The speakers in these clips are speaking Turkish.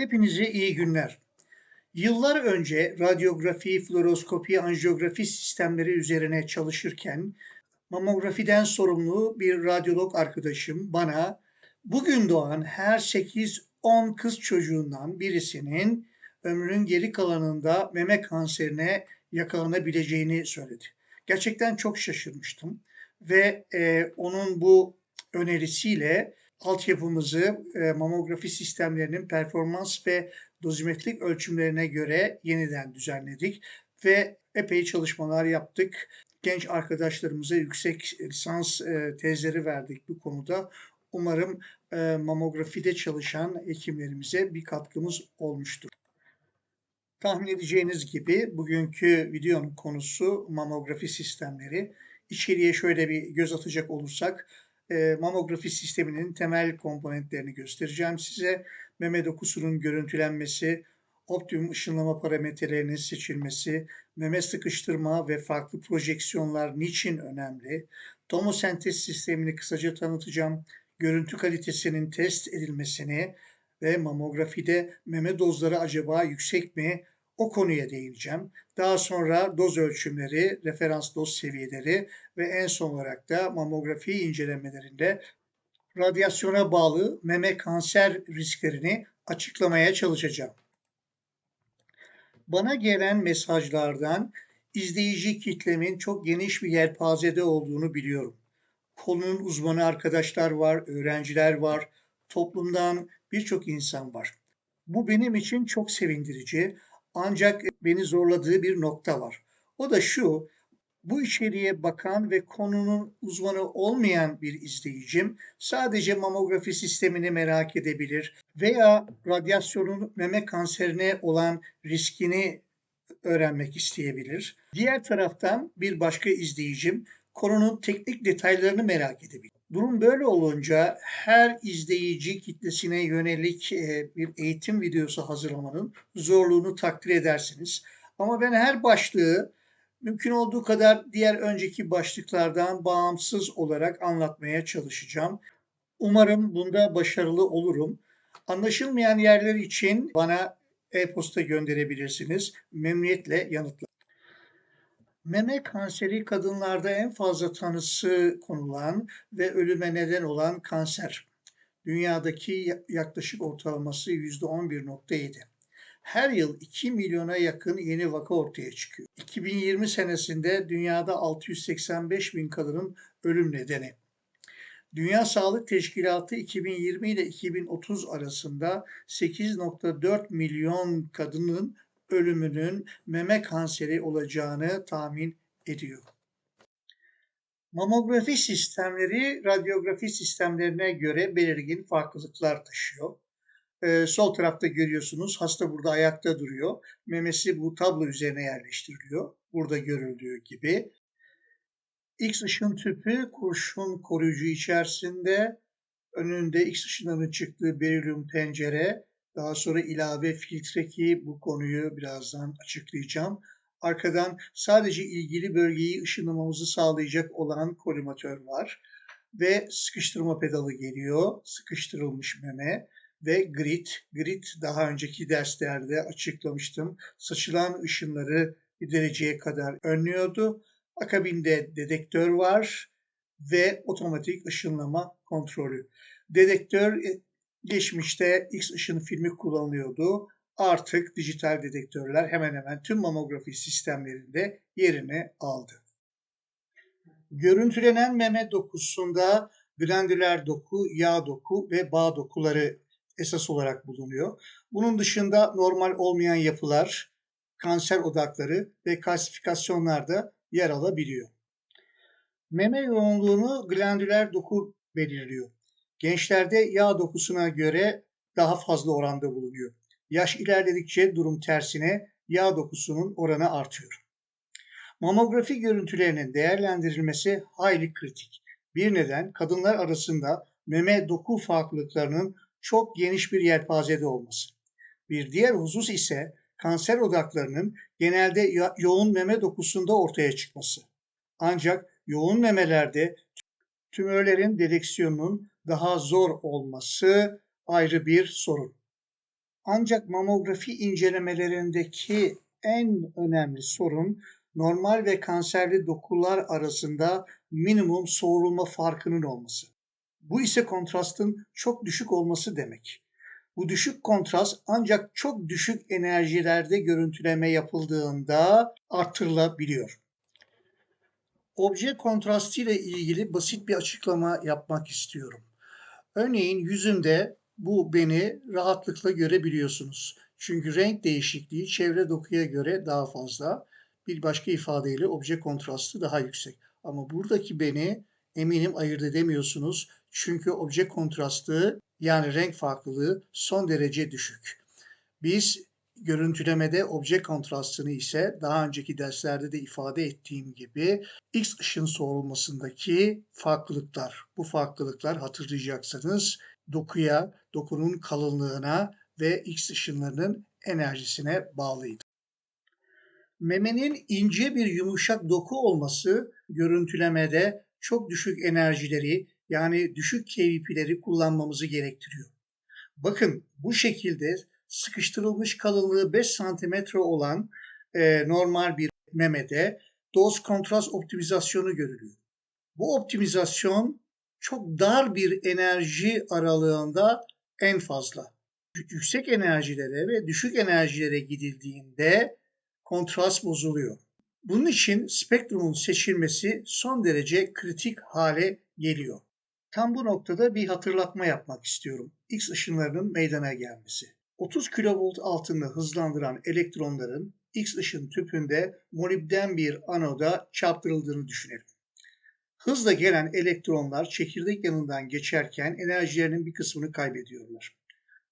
Hepinize iyi günler. Yıllar önce radyografi, fluoroskopi, anjiyografi sistemleri üzerine çalışırken mamografiden sorumlu bir radyolog arkadaşım bana bugün doğan her 8-10 kız çocuğundan birisinin ömrünün geri kalanında meme kanserine yakalanabileceğini söyledi. Gerçekten çok şaşırmıştım ve e, onun bu önerisiyle altyapımızı e, mamografi sistemlerinin performans ve dozimetrik ölçümlerine göre yeniden düzenledik ve epey çalışmalar yaptık. Genç arkadaşlarımıza yüksek lisans e, tezleri verdik bu konuda. Umarım e, mamografide çalışan hekimlerimize bir katkımız olmuştur. Tahmin edeceğiniz gibi bugünkü videonun konusu mamografi sistemleri. İçeriye şöyle bir göz atacak olursak e, mamografi sisteminin temel komponentlerini göstereceğim size. Meme dokusunun görüntülenmesi, optimum ışınlama parametrelerinin seçilmesi, meme sıkıştırma ve farklı projeksiyonlar niçin önemli, tomosentez sistemini kısaca tanıtacağım, görüntü kalitesinin test edilmesini ve mamografide meme dozları acaba yüksek mi o konuya değineceğim. Daha sonra doz ölçümleri, referans doz seviyeleri ve en son olarak da mamografi incelemelerinde radyasyona bağlı meme kanser risklerini açıklamaya çalışacağım. Bana gelen mesajlardan izleyici kitlemin çok geniş bir yelpazede olduğunu biliyorum. Konunun uzmanı arkadaşlar var, öğrenciler var, toplumdan birçok insan var. Bu benim için çok sevindirici ancak beni zorladığı bir nokta var. O da şu, bu içeriğe bakan ve konunun uzmanı olmayan bir izleyicim sadece mamografi sistemini merak edebilir veya radyasyonun meme kanserine olan riskini öğrenmek isteyebilir. Diğer taraftan bir başka izleyicim konunun teknik detaylarını merak edebilir. Durum böyle olunca her izleyici kitlesine yönelik e, bir eğitim videosu hazırlamanın zorluğunu takdir edersiniz. Ama ben her başlığı mümkün olduğu kadar diğer önceki başlıklardan bağımsız olarak anlatmaya çalışacağım. Umarım bunda başarılı olurum. Anlaşılmayan yerler için bana e-posta gönderebilirsiniz. Memnuniyetle yanıtlarım. Meme kanseri kadınlarda en fazla tanısı konulan ve ölüme neden olan kanser. Dünyadaki yaklaşık ortalaması %11.7. Her yıl 2 milyona yakın yeni vaka ortaya çıkıyor. 2020 senesinde dünyada 685 bin kadının ölüm nedeni. Dünya Sağlık Teşkilatı 2020 ile 2030 arasında 8.4 milyon kadının ölümünün meme kanseri olacağını tahmin ediyor. Mamografi sistemleri radyografi sistemlerine göre belirgin farklılıklar taşıyor. Ee, sol tarafta görüyorsunuz hasta burada ayakta duruyor. Memesi bu tablo üzerine yerleştiriliyor. Burada görüldüğü gibi. X ışın tüpü kurşun koruyucu içerisinde. Önünde X ışınlarının çıktığı berilyum pencere daha sonra ilave filtre ki bu konuyu birazdan açıklayacağım. Arkadan sadece ilgili bölgeyi ışınlamamızı sağlayacak olan kolimatör var. Ve sıkıştırma pedalı geliyor. Sıkıştırılmış meme ve grid. Grid daha önceki derslerde açıklamıştım. Saçılan ışınları bir dereceye kadar önlüyordu. Akabinde dedektör var ve otomatik ışınlama kontrolü. Dedektör Geçmişte X ışın filmi kullanılıyordu. Artık dijital dedektörler hemen hemen tüm mamografi sistemlerinde yerini aldı. Görüntülenen meme dokusunda glandüler doku, yağ doku ve bağ dokuları esas olarak bulunuyor. Bunun dışında normal olmayan yapılar, kanser odakları ve kalsifikasyonlar yer alabiliyor. Meme yoğunluğunu glandüler doku belirliyor. Gençlerde yağ dokusuna göre daha fazla oranda bulunuyor. Yaş ilerledikçe durum tersine yağ dokusunun oranı artıyor. Mamografi görüntülerinin değerlendirilmesi hayli kritik. Bir neden kadınlar arasında meme doku farklılıklarının çok geniş bir yelpazede olması. Bir diğer husus ise kanser odaklarının genelde yoğun meme dokusunda ortaya çıkması. Ancak yoğun memelerde tümörlerin dedeksiyonunun daha zor olması ayrı bir sorun. Ancak mamografi incelemelerindeki en önemli sorun normal ve kanserli dokular arasında minimum soğurulma farkının olması. Bu ise kontrastın çok düşük olması demek. Bu düşük kontrast ancak çok düşük enerjilerde görüntüleme yapıldığında artırılabiliyor. Obje kontrastı ile ilgili basit bir açıklama yapmak istiyorum. Örneğin yüzümde bu beni rahatlıkla görebiliyorsunuz. Çünkü renk değişikliği çevre dokuya göre daha fazla. Bir başka ifadeyle obje kontrastı daha yüksek. Ama buradaki beni eminim ayırt edemiyorsunuz. Çünkü obje kontrastı yani renk farklılığı son derece düşük. Biz görüntülemede obje kontrastını ise daha önceki derslerde de ifade ettiğim gibi X ışın soğurulmasındaki farklılıklar. Bu farklılıklar hatırlayacaksınız dokuya, dokunun kalınlığına ve X ışınlarının enerjisine bağlıydı. Memenin ince bir yumuşak doku olması görüntülemede çok düşük enerjileri yani düşük KVP'leri kullanmamızı gerektiriyor. Bakın bu şekilde sıkıştırılmış kalınlığı 5 cm olan e, normal bir memede doz kontrast optimizasyonu görülüyor. Bu optimizasyon çok dar bir enerji aralığında en fazla. Yüksek enerjilere ve düşük enerjilere gidildiğinde kontrast bozuluyor. Bunun için spektrumun seçilmesi son derece kritik hale geliyor. Tam bu noktada bir hatırlatma yapmak istiyorum. X ışınlarının meydana gelmesi. 30 kilovolt altında hızlandıran elektronların X ışın tüpünde molibden bir anoda çarptırıldığını düşünelim. Hızla gelen elektronlar çekirdek yanından geçerken enerjilerinin bir kısmını kaybediyorlar.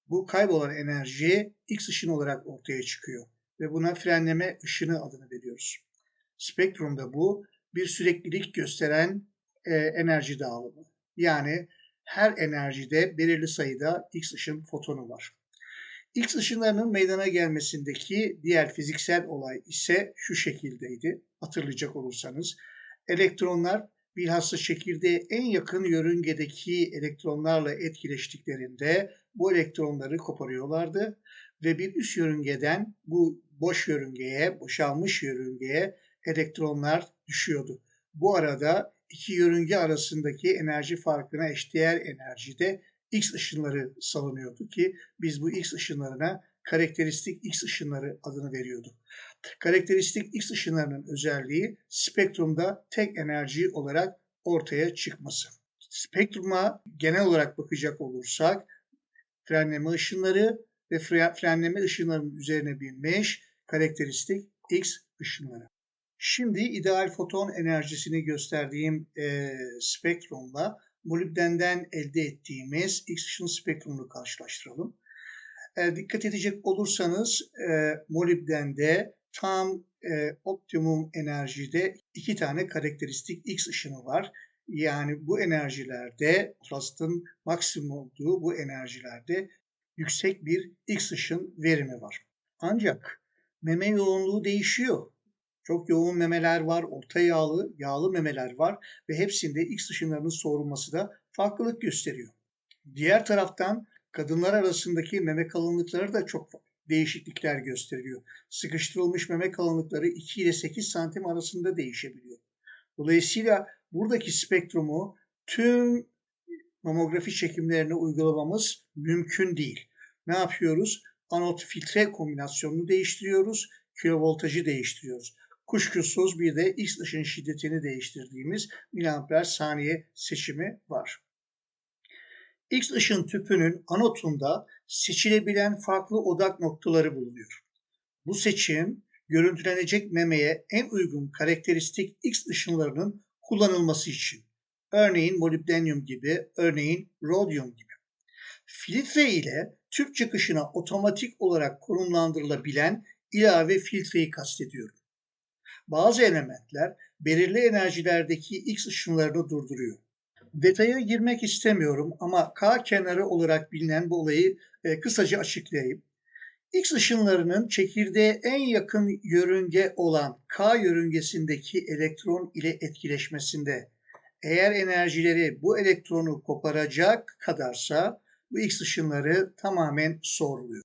Bu kaybolan enerji X ışın olarak ortaya çıkıyor ve buna frenleme ışını adını veriyoruz. Spektrumda bu bir süreklilik gösteren e, enerji dağılımı. Yani her enerjide belirli sayıda X ışın fotonu var. X ışınlarının meydana gelmesindeki diğer fiziksel olay ise şu şekildeydi. Hatırlayacak olursanız elektronlar bilhassa çekirdeğe en yakın yörüngedeki elektronlarla etkileştiklerinde bu elektronları koparıyorlardı ve bir üst yörüngeden bu boş yörüngeye, boşalmış yörüngeye elektronlar düşüyordu. Bu arada iki yörünge arasındaki enerji farkına eşdeğer enerjide X ışınları salınıyordu ki biz bu X ışınlarına karakteristik X ışınları adını veriyorduk. Karakteristik X ışınlarının özelliği spektrumda tek enerji olarak ortaya çıkması. Spektruma genel olarak bakacak olursak frenleme ışınları ve frenleme ışınlarının üzerine binmiş karakteristik X ışınları. Şimdi ideal foton enerjisini gösterdiğim e, spektrumla molibdenden elde ettiğimiz X ışın spektrumunu karşılaştıralım. E, dikkat edecek olursanız e, molibdende tam e, optimum enerjide iki tane karakteristik X ışını var. Yani bu enerjilerde, kontrastın maksimum olduğu bu enerjilerde yüksek bir X ışın verimi var. Ancak meme yoğunluğu değişiyor. Çok yoğun memeler var, orta yağlı, yağlı memeler var ve hepsinde X ışınlarının soğurulması da farklılık gösteriyor. Diğer taraftan kadınlar arasındaki meme kalınlıkları da çok değişiklikler gösteriyor. Sıkıştırılmış meme kalınlıkları 2 ile 8 santim arasında değişebiliyor. Dolayısıyla buradaki spektrumu tüm mamografi çekimlerine uygulamamız mümkün değil. Ne yapıyoruz? Anot filtre kombinasyonunu değiştiriyoruz, kilovoltajı değiştiriyoruz. Kuşkusuz bir de X ışın şiddetini değiştirdiğimiz miliamper saniye seçimi var. X ışın tüpünün anotunda seçilebilen farklı odak noktaları bulunuyor. Bu seçim görüntülenecek memeye en uygun karakteristik X ışınlarının kullanılması için. Örneğin molibdenyum gibi, örneğin rodyum gibi. Filtre ile tüp çıkışına otomatik olarak konumlandırılabilen ilave filtreyi kastediyorum. Bazı elementler belirli enerjilerdeki X ışınlarını durduruyor. Detaya girmek istemiyorum ama K kenarı olarak bilinen bu olayı e, kısaca açıklayayım. X ışınlarının çekirdeğe en yakın yörünge olan K yörüngesindeki elektron ile etkileşmesinde eğer enerjileri bu elektronu koparacak kadarsa bu X ışınları tamamen soğuruluyor.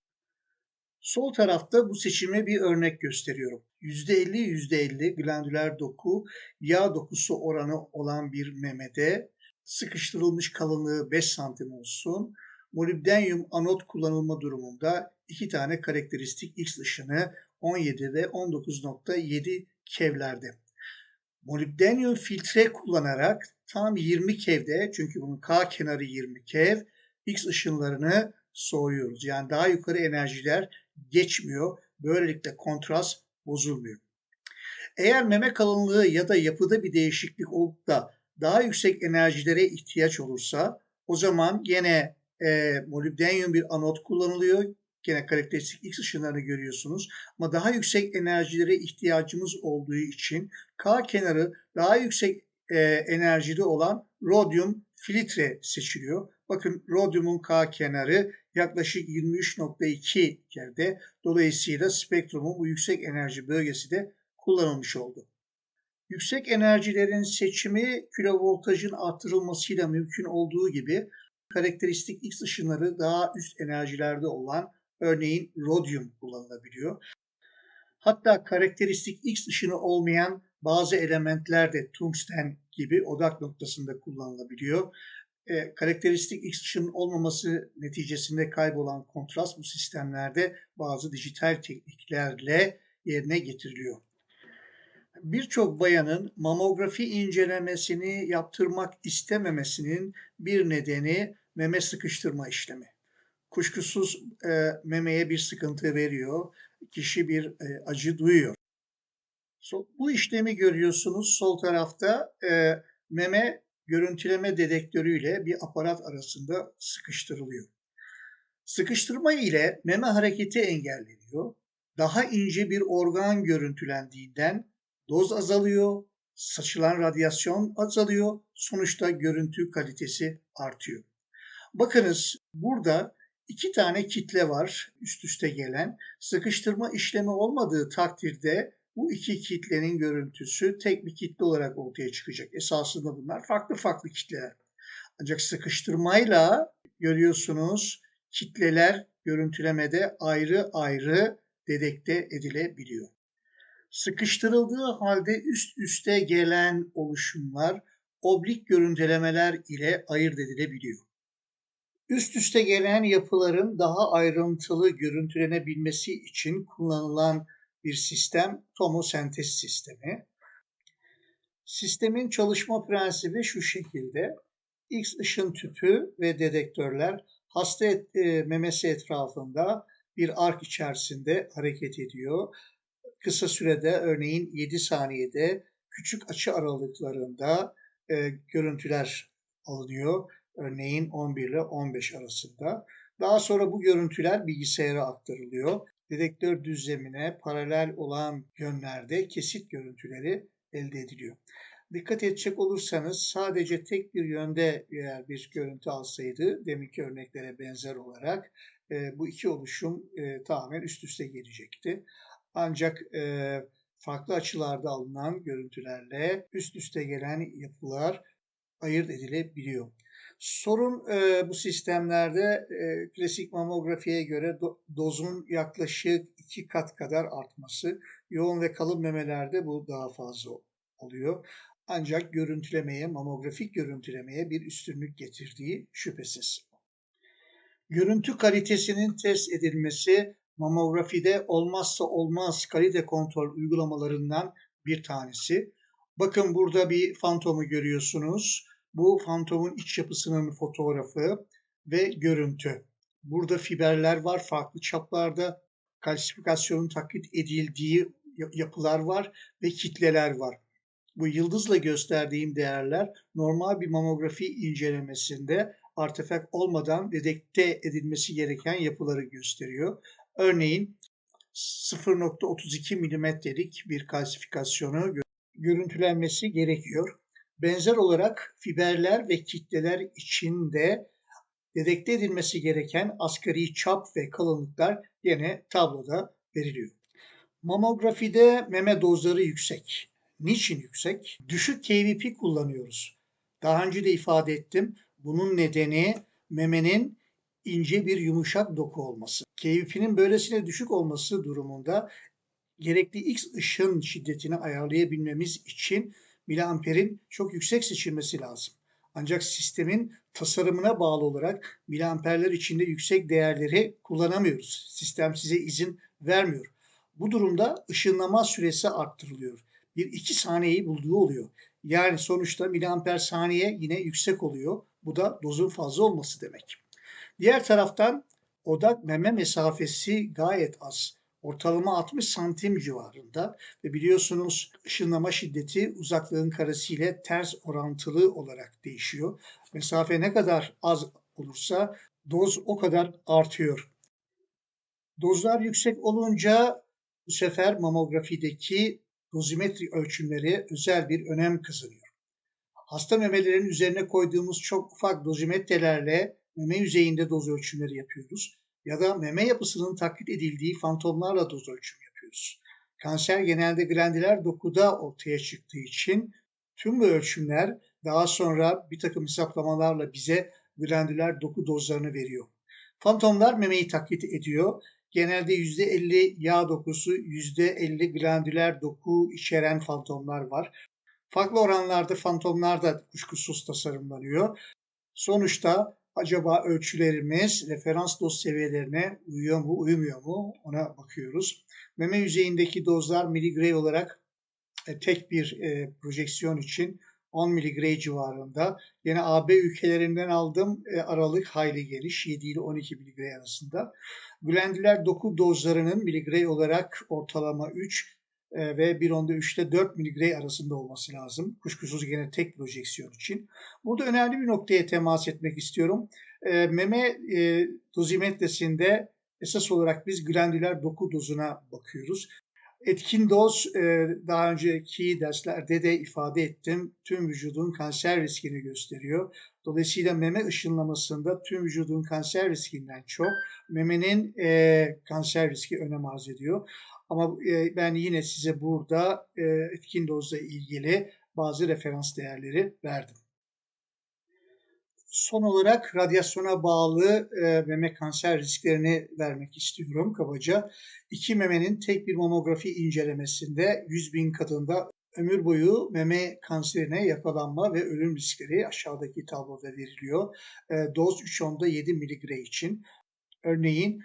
Sol tarafta bu seçime bir örnek gösteriyorum. %50 %50 glandüler doku yağ dokusu oranı olan bir memede sıkıştırılmış kalınlığı 5 santim olsun. Molibdenyum anot kullanılma durumunda iki tane karakteristik X ışını 17 ve 19.7 kevlerde. Molibdenyum filtre kullanarak tam 20 kevde çünkü bunun K kenarı 20 kev X ışınlarını soğuyoruz. Yani daha yukarı enerjiler geçmiyor. Böylelikle kontrast bozulmuyor. Eğer meme kalınlığı ya da yapıda bir değişiklik olup da daha yüksek enerjilere ihtiyaç olursa o zaman gene e, molibdenyum bir anot kullanılıyor. Gene karakteristik X ışınlarını görüyorsunuz. Ama daha yüksek enerjilere ihtiyacımız olduğu için K kenarı daha yüksek e, enerjili olan rodyum filtre seçiliyor. Bakın rodyumun K kenarı yaklaşık 23.2 yerde. Dolayısıyla spektrumun bu yüksek enerji bölgesi de kullanılmış oldu. Yüksek enerjilerin seçimi kilovoltajın artırılmasıyla mümkün olduğu gibi karakteristik X ışınları daha üst enerjilerde olan örneğin rodyum kullanılabiliyor. Hatta karakteristik X ışını olmayan bazı elementler de tungsten gibi odak noktasında kullanılabiliyor. E, karakteristik X ışının olmaması neticesinde kaybolan kontrast bu sistemlerde bazı dijital tekniklerle yerine getiriliyor. Birçok bayanın mamografi incelemesini yaptırmak istememesinin bir nedeni meme sıkıştırma işlemi. Kuşkusuz e, memeye bir sıkıntı veriyor, kişi bir e, acı duyuyor. Bu işlemi görüyorsunuz sol tarafta e, meme görüntüleme dedektörüyle bir aparat arasında sıkıştırılıyor. Sıkıştırma ile meme hareketi engelleniyor. Daha ince bir organ görüntülendiğinden doz azalıyor, saçılan radyasyon azalıyor, sonuçta görüntü kalitesi artıyor. Bakınız burada iki tane kitle var üst üste gelen. Sıkıştırma işlemi olmadığı takdirde bu iki kitlenin görüntüsü tek bir kitle olarak ortaya çıkacak. Esasında bunlar farklı farklı kitleler. Ancak sıkıştırmayla görüyorsunuz kitleler görüntülemede ayrı ayrı dedekte edilebiliyor. Sıkıştırıldığı halde üst üste gelen oluşumlar oblik görüntülemeler ile ayırt edilebiliyor. Üst üste gelen yapıların daha ayrıntılı görüntülenebilmesi için kullanılan bir sistem tomosentez sistemi. Sistemin çalışma prensibi şu şekilde. X ışın tüpü ve dedektörler hasta et, e, memesi etrafında bir ark içerisinde hareket ediyor. Kısa sürede örneğin 7 saniyede küçük açı aralıklarında e, görüntüler alınıyor. Örneğin 11 ile 15 arasında. Daha sonra bu görüntüler bilgisayara aktarılıyor dedektör düzlemine paralel olan yönlerde kesit görüntüleri elde ediliyor. Dikkat edecek olursanız sadece tek bir yönde eğer bir görüntü alsaydı deminki örneklere benzer olarak e, bu iki oluşum e, tamamen üst üste gelecekti. Ancak e, farklı açılarda alınan görüntülerle üst üste gelen yapılar ayırt edilebiliyor. Sorun e, bu sistemlerde e, klasik mamografiye göre do, dozun yaklaşık iki kat kadar artması. Yoğun ve kalın memelerde bu daha fazla oluyor. Ancak görüntülemeye, mamografik görüntülemeye bir üstünlük getirdiği şüphesiz. Görüntü kalitesinin test edilmesi mamografide olmazsa olmaz kalite kontrol uygulamalarından bir tanesi. Bakın burada bir fantomu görüyorsunuz. Bu fantomun iç yapısının fotoğrafı ve görüntü. Burada fiberler var farklı çaplarda. Kalsifikasyonun taklit edildiği yapılar var ve kitleler var. Bu yıldızla gösterdiğim değerler normal bir mamografi incelemesinde artefak olmadan dedekte edilmesi gereken yapıları gösteriyor. Örneğin 0.32 milimetrelik bir kalsifikasyonu görüntülenmesi gerekiyor. Benzer olarak fiberler ve kitleler için de dedekte edilmesi gereken asgari çap ve kalınlıklar yine tabloda veriliyor. Mamografide meme dozları yüksek. Niçin yüksek? Düşük KVP kullanıyoruz. Daha önce de ifade ettim. Bunun nedeni memenin ince bir yumuşak doku olması. keyfinin böylesine düşük olması durumunda gerekli X ışın şiddetini ayarlayabilmemiz için miliamperin çok yüksek seçilmesi lazım. Ancak sistemin tasarımına bağlı olarak miliamperler içinde yüksek değerleri kullanamıyoruz. Sistem size izin vermiyor. Bu durumda ışınlama süresi arttırılıyor. Bir iki saniyeyi bulduğu oluyor. Yani sonuçta miliamper saniye yine yüksek oluyor. Bu da dozun fazla olması demek. Diğer taraftan odak meme mesafesi gayet az. Ortalama 60 santim civarında ve biliyorsunuz ışınlama şiddeti uzaklığın karesiyle ters orantılı olarak değişiyor. Mesafe ne kadar az olursa doz o kadar artıyor. Dozlar yüksek olunca bu sefer mamografideki dozimetri ölçümleri özel bir önem kazanıyor. Hasta memelerin üzerine koyduğumuz çok ufak dozimetrelerle meme yüzeyinde doz ölçümleri yapıyoruz ya da meme yapısının taklit edildiği fantomlarla doz ölçümü yapıyoruz. Kanser genelde glandüler dokuda ortaya çıktığı için tüm bu ölçümler daha sonra bir takım hesaplamalarla bize glandüler doku dozlarını veriyor. Fantomlar memeyi taklit ediyor. Genelde %50 yağ dokusu, %50 glandüler doku içeren fantomlar var. Farklı oranlarda fantomlar da kuşkusuz tasarımlanıyor. Sonuçta acaba ölçülerimiz referans doz seviyelerine uyuyor mu, uyumuyor mu ona bakıyoruz. Meme yüzeyindeki dozlar miligray olarak e, tek bir e, projeksiyon için 10 miligray civarında. Yine AB ülkelerinden aldım e, aralık hayli geniş 7 ile 12 miligray arasında. Glandüler doku dozlarının miligray olarak ortalama 3 e, ve 1.3'te 4 miligray arasında olması lazım. Kuşkusuz yine tek projeksiyon için. Burada önemli bir noktaya temas etmek istiyorum. E, meme e, dozimetresinde esas olarak biz glandüler doku dozuna bakıyoruz. Etkin doz daha önceki derslerde de ifade ettim. Tüm vücudun kanser riskini gösteriyor. Dolayısıyla meme ışınlamasında tüm vücudun kanser riskinden çok memenin kanser riski önem arz ediyor. Ama ben yine size burada etkin dozla ilgili bazı referans değerleri verdim. Son olarak radyasyona bağlı e, meme kanser risklerini vermek istiyorum kabaca. İki memenin tek bir mamografi incelemesinde 100 bin kadında ömür boyu meme kanserine yakalanma ve ölüm riskleri aşağıdaki tabloda veriliyor. E, doz 3.7 mg için. Örneğin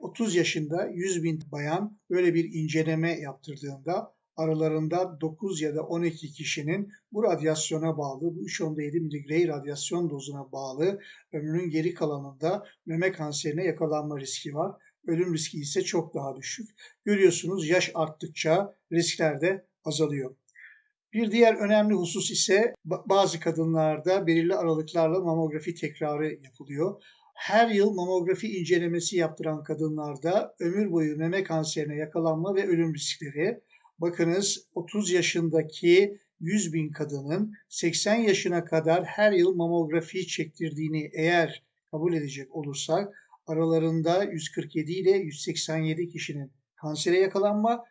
30 yaşında 100 bin bayan böyle bir inceleme yaptırdığında aralarında 9 ya da 12 kişinin bu radyasyona bağlı, bu 3.7 mg radyasyon dozuna bağlı ömrünün geri kalanında meme kanserine yakalanma riski var. Ölüm riski ise çok daha düşük. Görüyorsunuz yaş arttıkça riskler de azalıyor. Bir diğer önemli husus ise bazı kadınlarda belirli aralıklarla mamografi tekrarı yapılıyor her yıl mamografi incelemesi yaptıran kadınlarda ömür boyu meme kanserine yakalanma ve ölüm riskleri, bakınız 30 yaşındaki 100 bin kadının 80 yaşına kadar her yıl mamografi çektirdiğini eğer kabul edecek olursak aralarında 147 ile 187 kişinin kansere yakalanma,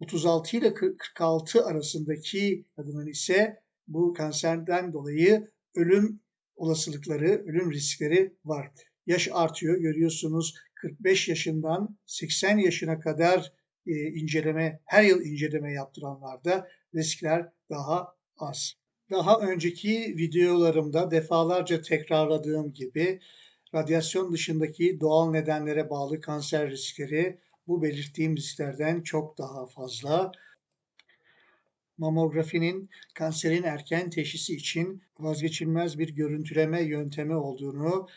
36 ile 46 arasındaki kadının ise bu kanserden dolayı ölüm olasılıkları, ölüm riskleri var. Yaş artıyor görüyorsunuz 45 yaşından 80 yaşına kadar e, inceleme, her yıl inceleme yaptıranlarda riskler daha az. Daha önceki videolarımda defalarca tekrarladığım gibi radyasyon dışındaki doğal nedenlere bağlı kanser riskleri bu belirttiğim risklerden çok daha fazla mamografinin kanserin erken teşhisi için vazgeçilmez bir görüntüleme yöntemi olduğunu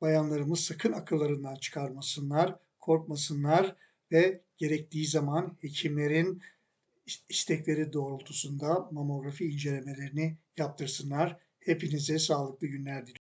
bayanlarımız sakın akıllarından çıkarmasınlar, korkmasınlar ve gerektiği zaman hekimlerin istekleri doğrultusunda mamografi incelemelerini yaptırsınlar. Hepinize sağlıklı günler diliyorum.